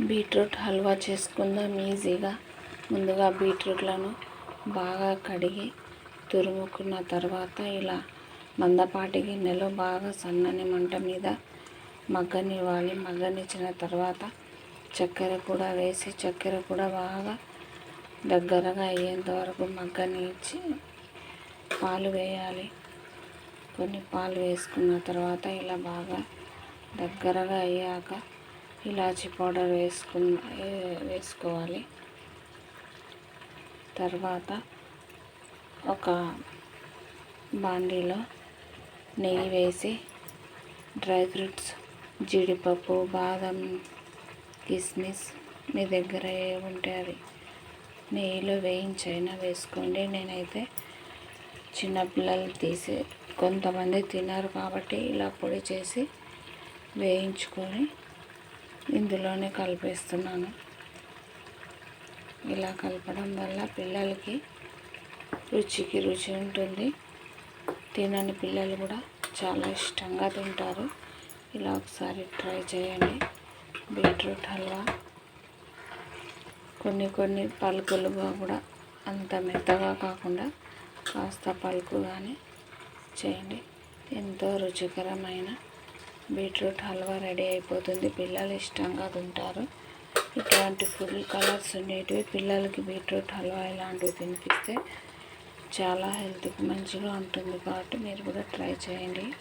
Beetroot halwa చేసుకుందాం ఈజీగా. ముందుగా బీట్రూట్లను బాగా కడిగి తురుముకున్న తర్వాత ఇలా మందపాటి గిన్నెలో బాగా సన్నని మంట మీద మగ్గనివ్వాలి మగ్గనిచ్చిన తర్వాత చక్కెర కూడా వేసి చక్కెర కూడా బాగా దగ్గరగా అయ్యేంత వరకు మగ్గనిచ్చి పాలు వేయాలి. కొన్ని పాలు వేసుకున్న తర్వాత ఇలా బాగా దగ్గరగా అయ్యాక ఇలాచి పౌడర్ వేసుకున్న వేసుకోవాలి. తర్వాత ఒక బాండీలో నెయ్యి వేసి డ్రై ఫ్రూట్స్ జీడిపప్పు బాదం కిస్మిస్ మీ దగ్గర ఏ ఉంటే అవి నెయ్యిలో వేయించైనా వేసుకోండి. నేనైతే చిన్నపిల్లలు తీసి కొంతమంది తినరు కాబట్టి ఇలా పొడి చేసి వేయించుకొని ఇందులోనే కలిపేస్తున్నాను. ఇలా కలపడం వల్ల పిల్లలకి రుచికి రుచి ఉంటుంది. తినని పిల్లలు కూడా చాలా ఇష్టంగా తింటారు. ఇలా ఒకసారి ట్రై చేయండి. బీట్రూట్ హల్వా. కొన్ని కొన్ని పలుకులుగా కూడా అంత మెత్తగా కాకుండా కాస్త పలుకుగానే చేయండి. ఎంతో రుచికరమైన బీట్రూట్ హల్వా రెడీ అయిపోతుంది. పిల్లలు ఇష్టంగా తింటారు. ఇట్లాంటి ఫుల్ కలర్స్ ఉండేటివి పిల్లలకి బీట్రూట్ హల్వా ఇలాంటివి తినిపిస్తే చాలా హెల్త్కి మంచిగా ఉంటుంది. కాబట్టి మీరు కూడా ట్రై చేయండి.